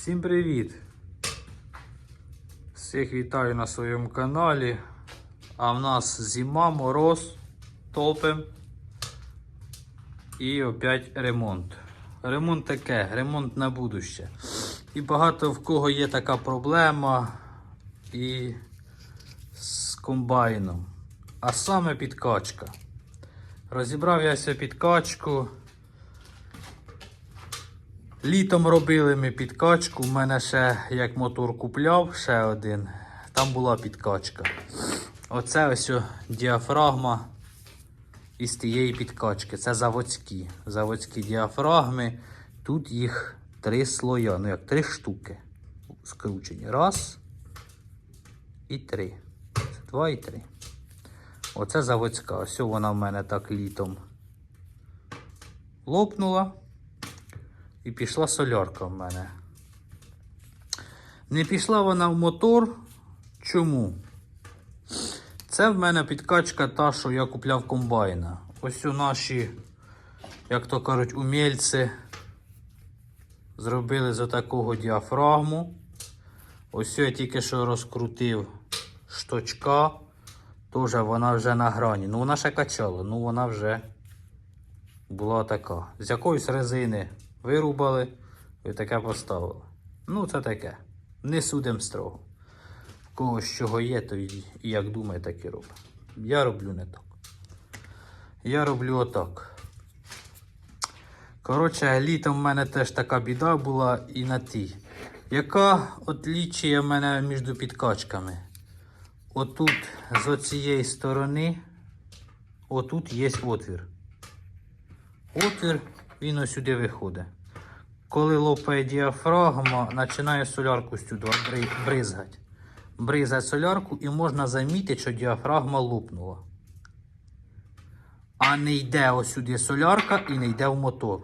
Всім привіт! Всіх вітаю на своєму каналі. А в нас зима, мороз, топим. І опять ремонт. Ремонт таке, ремонт на будуще. І багато в кого є така проблема і з комбайном. А саме підкачка. Розібрав я ся підкачку. Літом робили ми підкачку. У мене ще як мотор купляв, ще один. Там була підкачка. Оце ось діафрагма із тієї підкачки. Це заводські. Заводські діафрагми. Тут їх три слоя. Ну як три штуки. Скручені. Раз і три. Два і три. Оце заводська. Ось вона в мене так літом лопнула. І пішла солярка в мене. Не пішла вона в мотор. Чому? Це в мене підкачка та, що я купляв комбайна. Ось у наші, як то кажуть, умільці зробили за такого діафрагму. Ось я тільки що розкрутив шточка. Теж вона вже на грані. Ну вона ще качала, ну вона вже була така. З якоїсь резини вирубали і таке поставили. Ну, це таке. Не судим строго. В кого з чого є, то і, як думає, так і робить. Я роблю не так. Я роблю отак. Коротше, літом в мене теж така біда була і на тій. Яка отлічує мене між підкачками? Отут з оцієї сторони, отут є отвір. Отвір, він ось сюди виходить. Коли лопає діафрагма, починає солярку сюди бризгати. Бризгать солярку і можна замітити, що діафрагма лопнула. А не йде ось сюди солярка і не йде в мотор.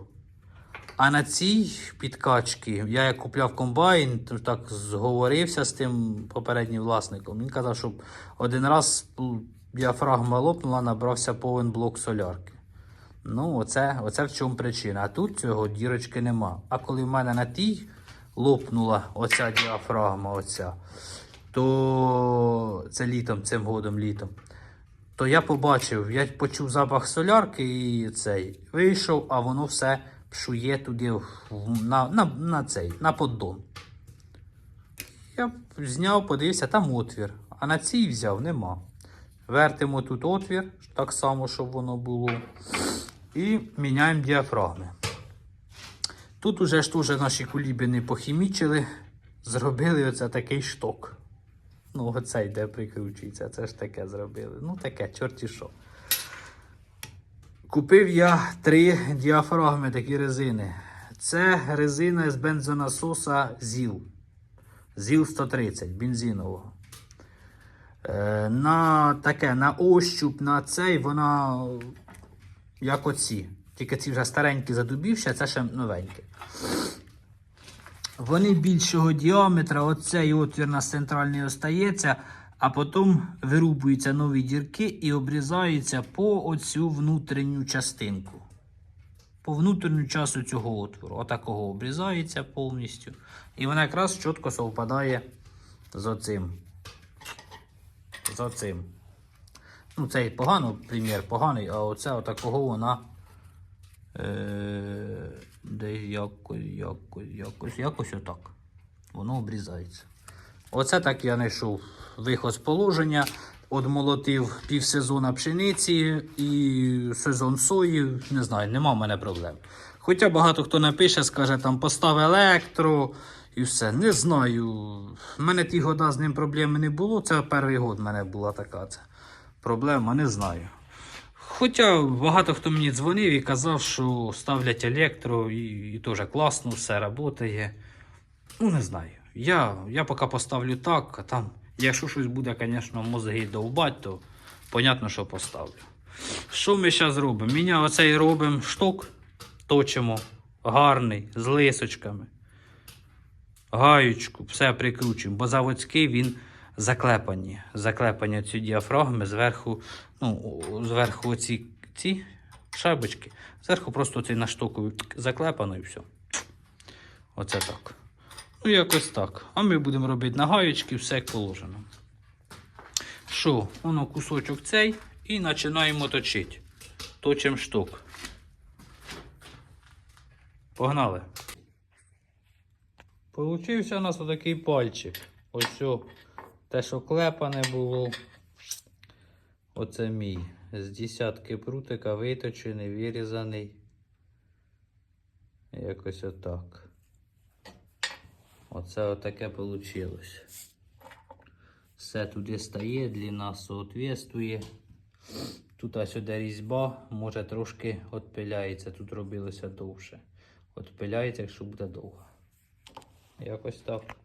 А на цій підкачці я як купляв комбайн, так зговорився з тим попереднім власником. Він казав, щоб один раз діафрагма лопнула, набрався повен блок солярки. Ну, оце, оце в чому причина. А тут цього дірочки нема. А коли в мене на тій лопнула оця діафрагма, оця, то це літом, цим годом літом. То я побачив, я почув запах солярки і цей. Вийшов, а воно все пшує туди на, на, на цей, на поддон. Я зняв, подивився, там отвір. А на цій взяв нема. Вертимо тут отвір, так само, щоб воно було. І міняємо діафрагми. Тут уже ж наші кулібини похімічили, зробили оце такий шток. Ну, оцей де прикручується, це ж таке зробили. Ну, таке, чорті що. Купив я три діафрагми такі резини. Це резина з бензонасоса ЗІЛ. ЗІЛ 130 бензинового. Е, на таке, на ощуп, на цей, вона як оці. Тільки ці вже старенькі задубівші, а це ще новенькі. Вони більшого діаметра, оцей отвір на центральний остається, а потім вирубуються нові дірки і обрізаються по оцю внутрішню частинку. По внутрішню часу цього отвору. Отакого обрізається повністю. І вона якраз чітко совпадає з оцим. З оцим. Ну, цей погано, примір поганий, а оце отакого вона. Е, десь якось, якось, якось, якось отак. Воно обрізається. Оце так я знайшов виход з положення. Одмолотив півсезона пшениці і сезон сої. Не знаю, нема в мене проблем. Хоча багато хто напише, скаже, там постав електро і все. Не знаю. У мене ті года з ним проблеми не було. Це перший год в мене була така це проблема, не знаю. Хоча багато хто мені дзвонив і казав, що ставлять електро і, і теж класно, все працює. Ну, не знаю. Я, я поки поставлю так, а там, якщо щось буде, звісно, мозги довбать, то понятно, що поставлю. Що ми зараз робимо? Міня оцей робимо шток, точимо гарний, з лисочками. Гаючку, все прикручуємо, бо заводський він заклепані. Заклепані ці діафрагми зверху, ну, зверху ці, ці шайбочки. Зверху просто цей наштоку заклепано і все. Оце так. Ну, якось так. А ми будемо робити на гаєчки, все положено. Що, воно кусочок цей і починаємо точити. Точимо штук. Погнали. Получився у нас отакий пальчик. Ось о, те, що клепане було. Оце мій. З десятки прутика виточений, вирізаний. Якось отак. Оце отаке вийшло. Все туди стає, длина соответствує. Тут ось сюди різьба, може трошки відпиляється, тут робилося довше. Відпиляється, якщо буде довго. Якось так.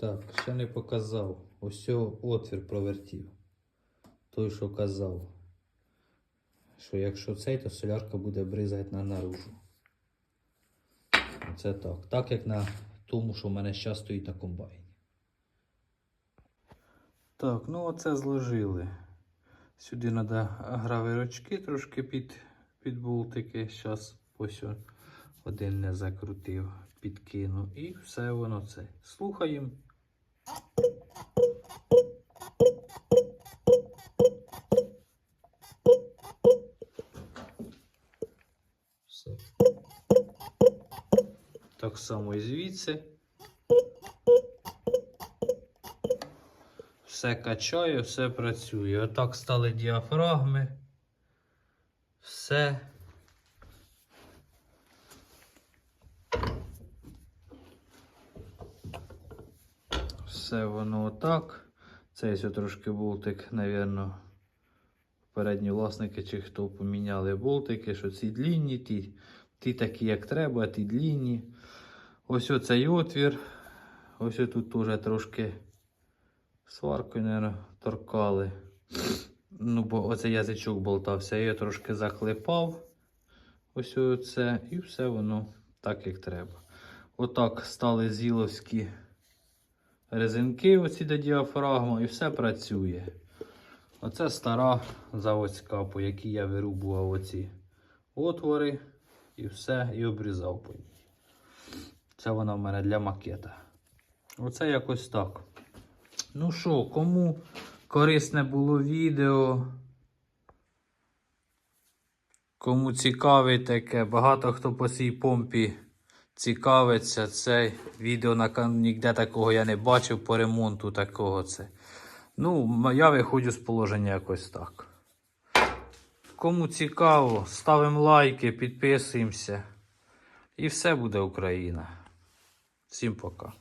Так, ще не показав. Ось отвір провертів. Той, що казав. Що якщо цей, то солярка буде бризати на наружу. Оце так. Так як на тому, що в мене зараз стоїть на комбайні. Так, ну оце зложили. Сюди треба гравирочки трошки під, під болтики. Зараз ось один не закрутив, підкину. І все воно це. Слухаємо. Так само і звідси. Все качає, все працює. Отак стали діафрагми. Все. Все воно отак. Цей ось трошки болтик, напевно, передні власники чи хто поміняли болтики, що ці длінні, ті, ті такі, як треба, ті длінні. Ось оцей отвір. Ось тут теж трошки сваркою, мабуть, торкали. Ну, бо оцей язичок болтався, я трошки заклепав. Ось оце, і все воно так, як треба. Отак стали зіловські резинки, оці до діафрагма, і все працює. Оце стара заводська, по якій я вирубував оці отвори і все, і обрізав по ній. Це вона в мене для макета. Оце якось так. Ну що, кому корисне було відео? Кому цікаве таке, багато хто по цій помпі цікавиться. Це відео на ніде такого я не бачив по ремонту такого це. Ну, я виходжу з положення якось так. Кому цікаво, ставимо лайки, підписуємося. І все буде Україна. Всім пока.